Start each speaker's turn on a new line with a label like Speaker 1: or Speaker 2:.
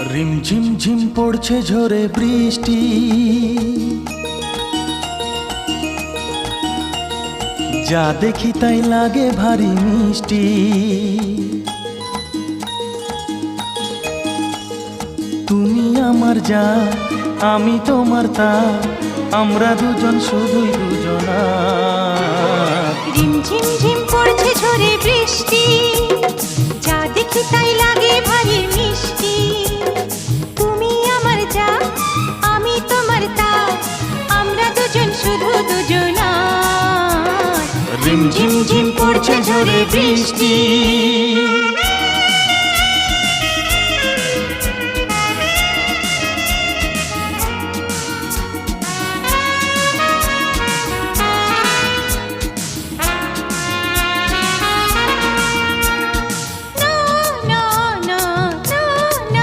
Speaker 1: রিমঝিম ঝিম পড়ছে ঝরে বৃষ্টি। যা দেখি তাই লাগে ভারী মিষ্টি। তুমি আমার যা, আমি তোমার তা, আমরা দুজন শুধুই দুজনা।
Speaker 2: রিমঝিম ঝিম পড়ছে ঝরে বৃষ্টি, যা দেখি তাই লাগে ভারী মিষ্টি। দুজনা
Speaker 1: ঝিম ঝিম পড়ছে ঝরে বৃষ্টি।